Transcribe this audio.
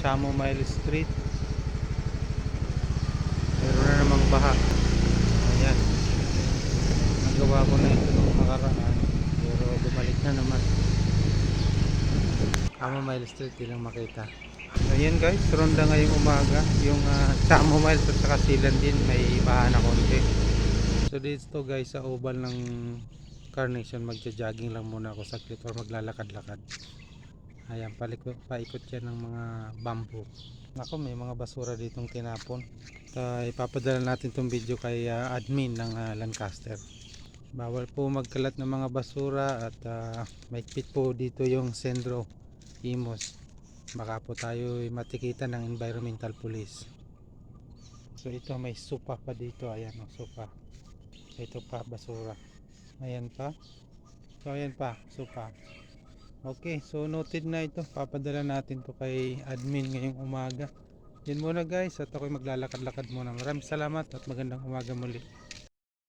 Chamomile Street. Meron na namang baha. Ayan. Nagawa ko na ito nung makaraan. Pero bumalik na naman. Chamomile Street, di lang makita. Ayan guys, ronda ngayong umaga. Yung uh, Chamomile at saka Silan din, may baha na konti. So dito guys, sa oval ng Carnation, magja-jogging lang muna ako saglit or maglalakad-lakad. Ayan, palikot, paikot yan ng mga bamboo. Ako, may mga basura ditong tinapon. At, ipapadala natin tong video kay ah, admin ng ah, Lancaster. Bawal po magkalat ng mga basura at uh, maigpit po dito yung sendro imos. Baka po tayo matikitan ng environmental police. So ito may sopa pa dito. Ayan o, sopa. Ito pa, basura. Ayan pa. So ayan pa, sopa. Okay, so noted na ito. Papadala natin to kay admin ngayong umaga. Yan muna guys at ako'y maglalakad-lakad muna. Maraming salamat at magandang umaga muli.